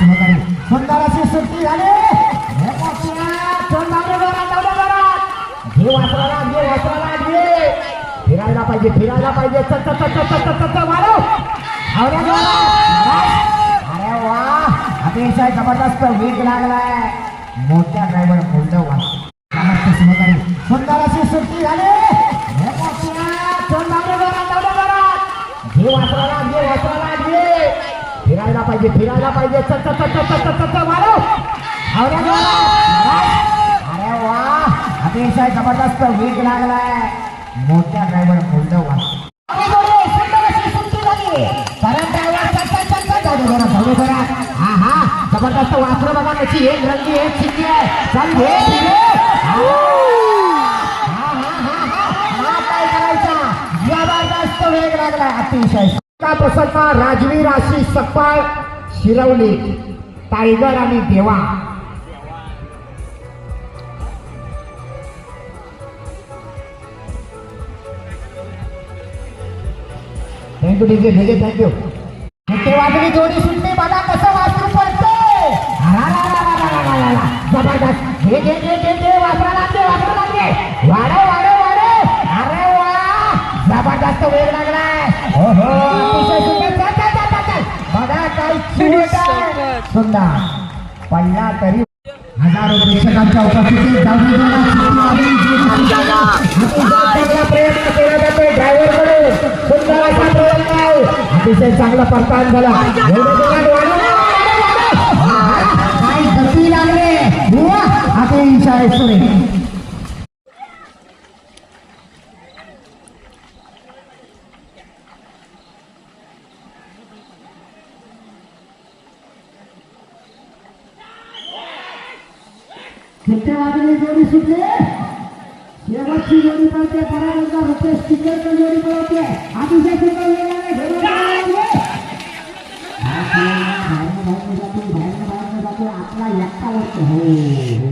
सहकारी सुंदर अशी सुट्टी झाली. घे वाचवायला घे वाचवायला घे फिरायला पाहिजे फिरायला पाहिजे चल चल चल चल चल चल चल मारो अरे वा अतिशय जबरदस्त वीक लागलाय मोठ्या ड्रायव्हर बोलतो वा सहकारी सुंदर अशी सुट्टी झाली घे वाचवायला घे वाचवायला चल पाहिजे फिरायला पाहिजे. अरे वा. अतिशय जबरदस्त वीक लागलाय. मोठ्या ड्रायव्हर मोठं वा हा हा. जबरदस्त वासर बघा त्याची एक रंगी एक शिंगी आहे. चल घे हा, हा, हा. हा, काय करायचा? जबरदस्त वेग लागलाय. अतिशय. का प्रसन्न राजवीर अशी सपळ शिरवली. टायगर आणि देवा. थँक्यू डीजे डीजे थँक्यू मोठे वाजवी जोडी सुटली. बघा कसं वासरू पडते. जबरदस्त. घे घे. सुंदर. पडला तरी हजारो प्रेक्षकांच्या उपस्थितीत अतिशय प्रयत्न केला जातोय ड्रायव्हर सुंदर असा प्रयत्न आहे. अतिशय चांगला परतान झाला. काय गती लागले? वा, अतिशय सुरेख. చిట్టవాటిని జోడిస్తుంటే ఎవరికి జోడిపడితే పరాలుగా వచ్చే స్టిక్కర్తో జోడిపడితే అభిషేకంతో అట్లా ఎక్క వస్తుంది